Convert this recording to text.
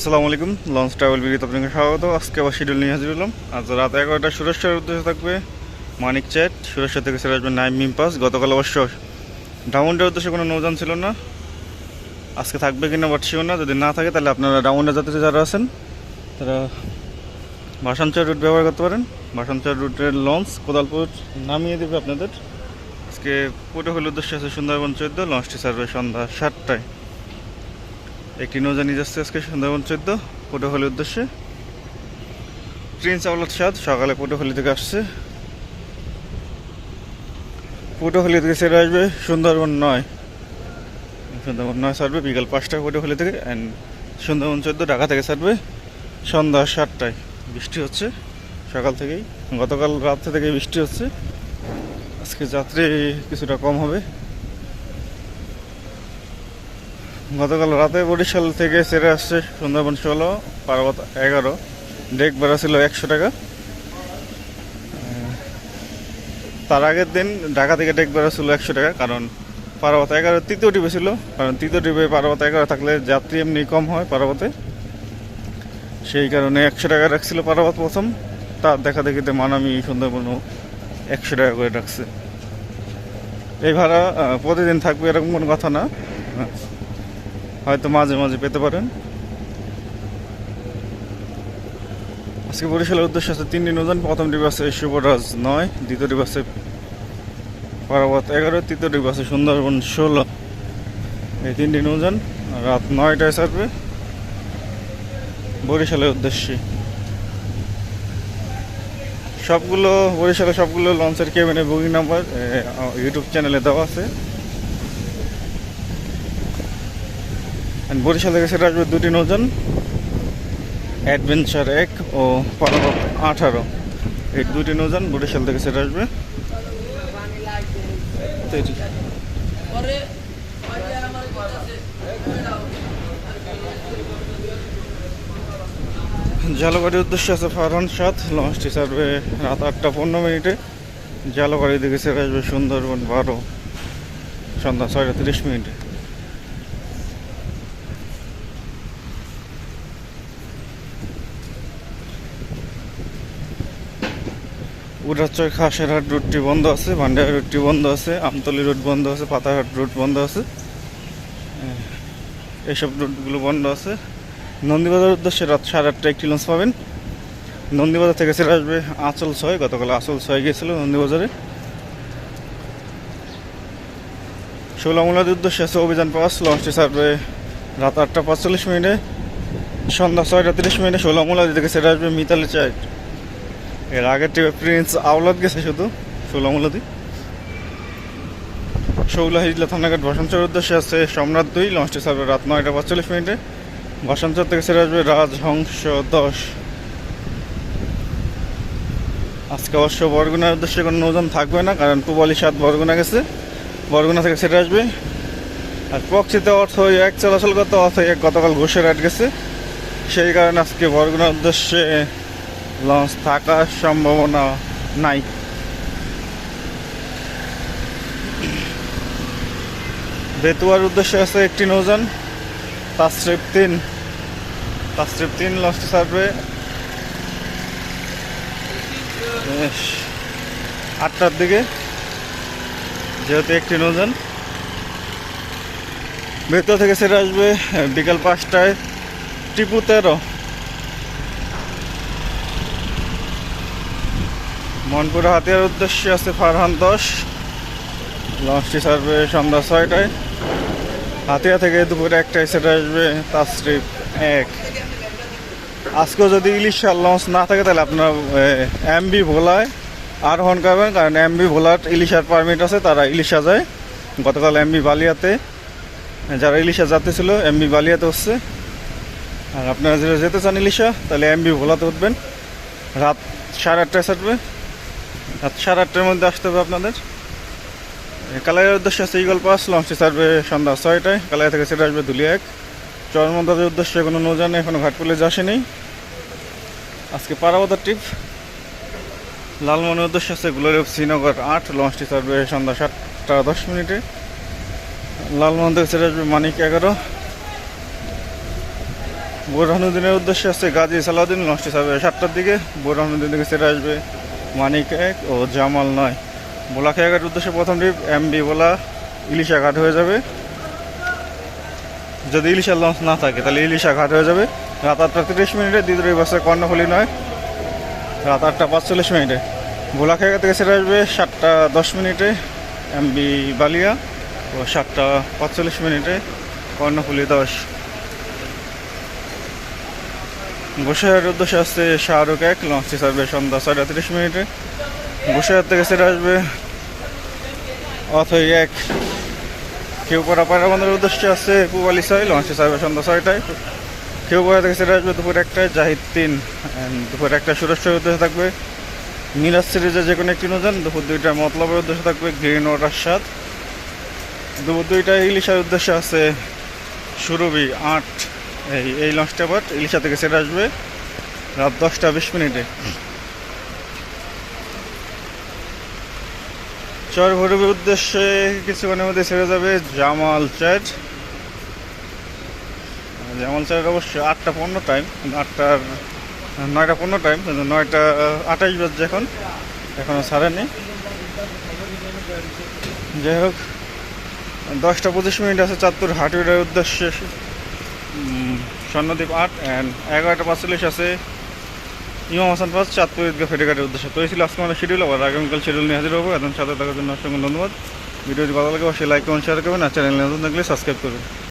আসসালামু আলাইকুম launch travel বিডিতে আপনাকে স্বাগত। আজকে আবার শিডিউল নিয়ে হাজির হলাম। আজ রাত এগারোটা সুরেশ্বরের উদ্দেশ্যে থাকবে মানিক চ্যাট। সুরেশ্বর থেকে ছেড়ে আসবে নাইম মিম পাস গতকাল অবশ্য ডাউনডের উদ্দেশ্যে কোনো নৌযান ছিল না। আজকে থাকবে কিনা পারছিও না। যদি না থাকে, তাহলে আপনারা ডাউনে যাত্রী যারা আছেন, তারা ভাসানচর রুট ব্যবহার করতে পারেন। ভাসানচর রুটের লঞ্চ কোদালপুর নামিয়ে দেবে আপনাদের। আজকে পুরো পটুহল উদ্দেশ্যে আছে সুন্দরবন চোদ্দ লঞ্চটি সার্ভে সন্ধ্যা সাতটায়। একটি নৌজা নিয়ে যাচ্ছে আজকে সুন্দরবন চোদ্দ পটুয়াখালীর উদ্দেশ্যে। প্রিন্স আওলাদ সাদ সকালে পটুয়াখালী থেকে আসছে। পটুয়াখালী থেকে ছেড়ে আসবে সুন্দরবন নয়। সুন্দরবন নয় ছাড়বে, বিকাল পাঁচটায় পটুয়াখালী থেকে অ্যান্ড সুন্দরবন চোদ্দ ঢাকা থেকে ছাড়বে সন্ধ্যা সাতটায়। বৃষ্টি হচ্ছে সকাল থেকেই, গতকাল রাত থেকে বৃষ্টি হচ্ছে। আজকে যাত্রী কিছুটা কম হবে। গতকাল রাতে বরিশাল থেকে ছেড়ে আসছে সুন্দরবন ষোলো, পার্বত এগারো। ডেক ভাড়া ছিল একশো টাকা। তার আগের দিন ঢাকা থেকে ডেক ভাড়া ছিল একশো টাকা, কারণ পার্বত এগারো তৃতীয় টিপে ছিল। কারণ তৃতীয় টিপে পার্বত এগারো থাকলে যাত্রী এমনি কম হয় পার্বতে। সেই কারণে একশো টাকা রাখছিল পার্বত প্রথম। তার দেখা দেখিতে মানামি সুন্দরবনও একশো টাকা করে রাখছে। এই ভাড়া প্রতিদিন থাকবে এরকম কোনো কথা না। হয়তো মাঝে মাঝে পেতে পারেন। আজকে বরিশালের উদ্দেশ্য আছে তিনটি নৌযান। প্রথম আছে শুভরাজ নয়, দ্বিতীয় আছে পারাবত এগারো, তৃতীয় আছে সুন্দরবন ষোলো। এই তিনটি নৌযান রাত নয়টায় ছাড়বে বরিশালের উদ্দেশ্যে। সবগুলো, বরিশালের সবগুলো লঞ্চের কেবিনে বুকিং নাম্বার ইউটিউব চ্যানেলে দেওয়া আছে। বরিশাল থেকে সেটা আসবে দুটি নৌযান অ্যাডভেঞ্চার এক ও পরাবত আঠারো। এই দুটি নৌযান বরিশাল থেকে সেটা আসবে জালবাড়ির উদ্দেশ্যে আছে ফারহান সাত লঞ্চটি ছাড়বে রাত আটটা পনেরো মিনিটে। জালবাড়ি দিকে ছেড়ে আসবে সুন্দরবন বারো। সন্ধ্যা ছয়টা তিরিশ মিনিটে। উড়াচর খাসেরহাট রুটটি বন্ধ আছে, ভান্ডার রুটটি বন্ধ আছে, আমতলি রুট বন্ধ আছে, পাতারহাট রুট বন্ধ আছে। এইসব রুটগুলো বন্ধ আছে। নন্দীবাজার উদ্দেশ্যে রাত সাড়ে আটটা একটি লঞ্চ পাবেন। নন্দীবাজার থেকে ছেড়ে আসবে আঁচল ছয়, গতকাল আঁচল ছয় গিয়েছিল নন্দীবাজারে। ষোলামূলার উদ্দেশ্যে আছে অভিযান পাস, লঞ্চটি ছাড়বে রাত আটটা পাঁচচল্লিশ মিনিটে। সন্ধ্যা ছয়টা তিরিশ মিনিটে ষোলামূলা থেকে ছেড়ে আসবে মিতালি চাইট। এর আগের প্রিন্স আওলাদ গেছে শুধু ষোলামূলাদি শৌলা হিজলা থানাঘাট ভাষণচর উদ্দেশ্যে আছে সম্রাট দুই লঞ্চটি ছাড়বে রাত নয়টা পাঁচচল্লিশ মিনিটে। ভাষণচর থেকে ছেড়ে আসবে রাজহংস দশ আজকে অবশ্য বরগুনার উদ্দেশ্যে কোনো নৌযান থাকবে না, কারণ পুবালি সাত বরগুনা গেছে। বরগুনা থেকে ছেড়ে আসবে। আর প্রক্সিতে অর্থ এক চলাচল করতে অর্থ এক গতকাল ঘুষের আট গেছে। সেই কারণে আজকে বরগুনার উদ্দেশ্যে লঞ্চ থাকার সম্ভাবনা নাই। বেতুয়ার উদ্দেশ্যে আছে একটি নৌযান। তাস্ট্রিপ তিন। তাস্ট্রিপ তিন লঞ্চটি ছাড়বে। আটটার দিকে, যেহেতু একটি নৌযান। বেতুয়া থেকে সেরে আসবে বিকাল পাঁচটায় টিপু তেরো। মনপুরা হাতিয়ার উদ্দেশ্যে আছে ফারহান দশ। লঞ্চটি ছাড়বে সন্ধ্যা ছয়টায়। হাতিয়া থেকে দুপুরে একটায় সেটা আসবে তাসরিফ এক। আজকেও যদি ইলিশার লঞ্চ না থাকে, তাহলে আপনার এমবি ভোলায় আরোহণ করবেন, কারণ এমবি ভোলার ইলিশার পারমিট আছে, তারা ইলিশা যায়। গতকাল এমবি বালিয়াতে, যারা ইলিশা যাতে ছিল, এমবি বালিয়াতে হচ্ছে আর আপনারা যারা যেতে চান ইলিশা তাহলে এমবি ভোলাতে উঠবেন। রাত সাড়ে আটটায় ছাড়বে। রাত সাড়ে আটটার মধ্যে আসতে হবে আপনাদের। কালাইয়ের উদ্দেশ্যে আছে ইগল পাস লঞ্চটি ছাড়বে সন্ধ্যা ছয়টায়। কালাই থেকে সেটা আসবে দুলিয়া এক। চরমন্দাদের উদ্দেশ্যে কোনো নৌজান এখনও ঘাটপুলে আসেনি। আজকে পারাবতার ট্রিপ। লালমনের উদ্দেশ্যে আছে গ্লোরি অফ শ্রীনগর আট, লঞ্চটি ছাড়বে সন্ধ্যা সাতটা দশ মিনিটে। লালমোহন থেকে সেটা আসবে মানিক এগারো। বোরহানুদ্দিনের উদ্দেশ্যে আসছে গাজী সালাউদ্দিন, লঞ্চটি ছাড়বে সাতটার দিকে। বোরহানুদ্দিন থেকে সেটা আসবে মানিক এক ও জামাল নয়। বোলাখাঘাটের উদ্দেশ্যে প্রথম ট্রিপ এমবি বোলা ইলিশা ঘাট হয়ে যাবে। যদি ইলিশা লঞ্চ না থাকে, তাহলে ইলিশা ঘাট হয়ে যাবে। রাত আটটা তিরিশ মিনিটে দ্বিতীয় বাসে কর্ণফুলি নয়। রাত আটটা পাঁচচল্লিশ মিনিটে। ভোলাখাগা থেকে সেটা আসবে সাতটা দশ মিনিটে এমবি বালিয়া ও সাতটা পাঁচচল্লিশ মিনিটে কর্ণফুলি দশ। গোসাইয়ের উদ্দেশ্যে আসছে শাহরুখ এক, লঞ্চটি ছাড়বে সন্ধ্যা ছয়টা তিরিশ মিনিটে। গোসাইয়ার থেকে সেটা আসবে অথই এক। করা পায়রাবন্ধের উদ্দেশ্যে আসছে পুবালি ছয়, লঞ্চটি ছাড়বে সন্ধ্যা ছয়টায়। করা থেকে সেটা আসবে দুপুর একটায়, জাহিদ তিন। দুপুর একটা সুরেশ্বরের উদ্দেশ্যে থাকবে মিরাজ সিরিজের যে কোনো একটি নৌযান দুপুর দুইটায় মতলবের উদ্দেশ্যে থাকবে গ্রিন ওয়াটার সাত দুপুর দুইটায় ইলিশার উদ্দেশ্যে আছে সুরভি আট। এই এই লঞ্চটা আবার ইলিশা থেকে সেটা আসবে রাত দশটা বিশ মিনিটে। চর ভৈরবের উদ্দেশ্যে কিছুক্ষণের মধ্যে ছেড়ে যাবে জামাল চ্যাট। জামাল চ্যাট অবশ্য আটটা পনেরো টাইম আটটার, নয়টা পনেরো টাইম কিন্তু নয়টা আঠাইশ বাজছে এখন। এখনও ছাড়েনি। যাই হোক, দশটা পঁচিশ মিনিট আছে চাঁদপুর হাটুইটার উদ্দেশ্যে। স্বর্ণদ্বীপ আট অ্যান্ড এগারোটা পাঁচচল্লিশ আছে। ইমাম হাসান পাস চাঁদপুর ঈদগাহ ফেরিঘাটের উদ্দেশ্য। তো এই ছিল আজকে আমাদের শিডিউল আবার আগামীকাল শিডিউল নিয়ে হাজির হব। এখন সাথে থাকার জন্য অসংখ্য ধন্যবাদ। ভিডিওটি ভালো লাগে অবশ্যই লাইক কমেন্ট শেয়ার করবেন। আর চ্যানেল নতুন থাকলে সাবস্ক্রাইব করবেন।